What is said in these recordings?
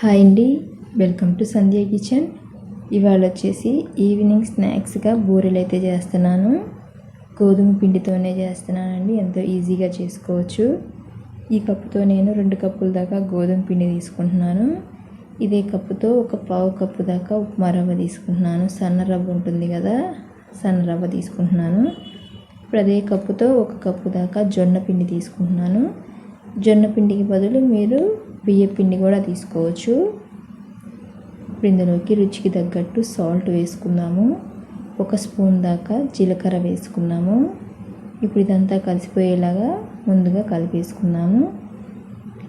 Hi అండి. Welcome to Sandhya kitchen. ఇవాళ వచ్చేసి ఈవినింగ్ స్నాక్స్గా బూరెలు అయితే చేస్తున్నాను. గోధుమ పిండితోనే చేస్తున్నానండి. ఎంతో ఈజీగా చేసుకోవచ్చు. ఈ కప్పుతో నేను రెండు కప్పుల దాకా గోధుమ పిండి తీసుకుంటున్నాను. ఇదే కప్పుతో ఒక పావు కప్పు దాకా ఉప్మా రవ్వ తీసుకుంటున్నాను. సన్న రవ్వ ఉంటుంది కదా సన్న రవ్వ తీసుకుంటున్నాను. ఇప్పుడు అదే కప్పుతో ఒక కప్పు దాకా జొన్న పిండి తీసుకుంటున్నాను. జొన్న పిండికి బదులు మీరు బియ్య పిండి కూడా తీసుకోవచ్చు. ఇప్పుడు ఇందులోకి రుచికి తగ్గట్టు సాల్ట్ వేసుకున్నాము ఒక స్పూన్ దాకా జీలకర్ర వేసుకున్నాము ఇప్పుడు ఇదంతా కలిసిపోయేలాగా ముందుగా కలిపేసుకున్నాము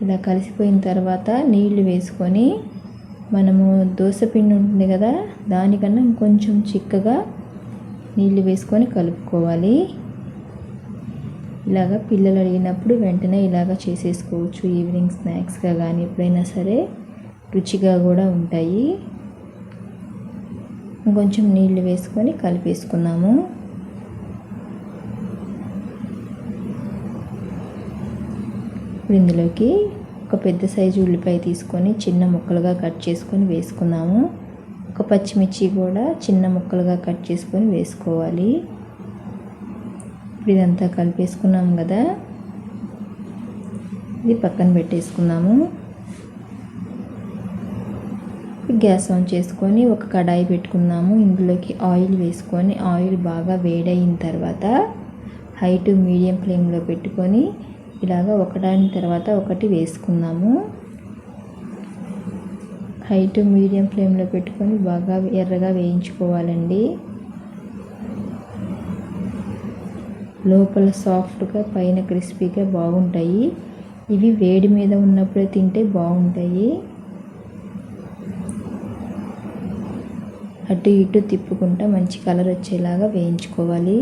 ఇలా కలిసిపోయిన తర్వాత నీళ్ళు వేసుకొని మనము దోశ పిండి ఉంటుంది కదా దానికన్నా ఇంకొంచెం చిక్కగా నీళ్ళు వేసుకొని కలుపుకోవాలి. ఇలాగ పిల్లలు అడిగినప్పుడు వెంటనే ఇలాగ చేసేసుకోవచ్చు. ఈవినింగ్ స్నాక్స్గా కానీ ఎప్పుడైనా సరే రుచిగా కూడా ఉంటాయి. కొంచెం నీళ్ళు వేసుకొని కలిపేసుకున్నాము ఇప్పుడు ఇందులోకి ఒక పెద్ద సైజు ఉల్లిపాయ తీసుకొని చిన్న ముక్కలుగా కట్ చేసుకొని వేసుకున్నాము ఒక పచ్చిమిర్చి కూడా చిన్న ముక్కలుగా కట్ చేసుకొని వేసుకోవాలి. ఇప్పుడు ఇదంతా కలిపేసుకున్నాము కదా. ఇది పక్కన పెట్టేసుకున్నాము. గ్యాస్ ఆన్ చేసుకొని ఒక కడాయి పెట్టుకున్నాము. ఇందులోకి ఆయిల్ వేసుకొని ఆయిల్ బాగా వేడైన తర్వాత హై టు మీడియం ఫ్లేమ్లో పెట్టుకొని ఇలాగ ఒకదాని తర్వాత ఒకటి వేసుకున్నాము. హై టు మీడియం ఫ్లేమ్లో పెట్టుకొని బాగా ఎర్రగా వేయించుకోవాలండి. లోపల సాఫ్ట్గా పైన క్రిస్పీగా బాగుంటాయి. ఇవి వేడి మీద ఉన్నప్పుడే తింటే బాగుంటాయి. అటు ఇటు తిప్పుకుంటా మంచి కలర్ వచ్చేలాగా వేయించుకోవాలి.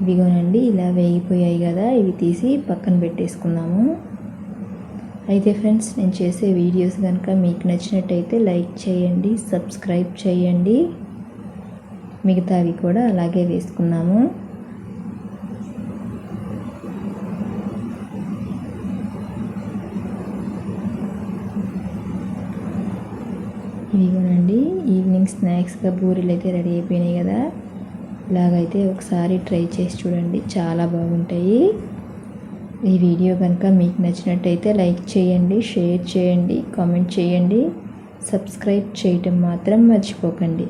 ఇవిగోనండి ఇలా వేగిపోయాయి కదా ఇవి తీసి పక్కన పెట్టేసుకున్నాము అయితే ఫ్రెండ్స్ నేను చేసే వీడియోస్ కనుక మీకు నచ్చినట్టయితే లైక్ చేయండి సబ్స్క్రైబ్ చేయండి. మిగతావి కూడా అలాగే వేసుకున్నాము. ఇదిగోనండి ఈవినింగ్ స్నాక్స్గా బూరెలు అయితే రెడీ అయిపోయినాయి కదా. ఇలాగైతే ఒకసారి ట్రై చేసి చూడండి చాలా బాగుంటాయి. ఈ వీడియో కనుక మీకు నచ్చినట్టయితే లైక్ చేయండి షేర్ చేయండి కామెంట్ చేయండి. సబ్స్క్రైబ్ చేయటం మాత్రం మర్చిపోకండి.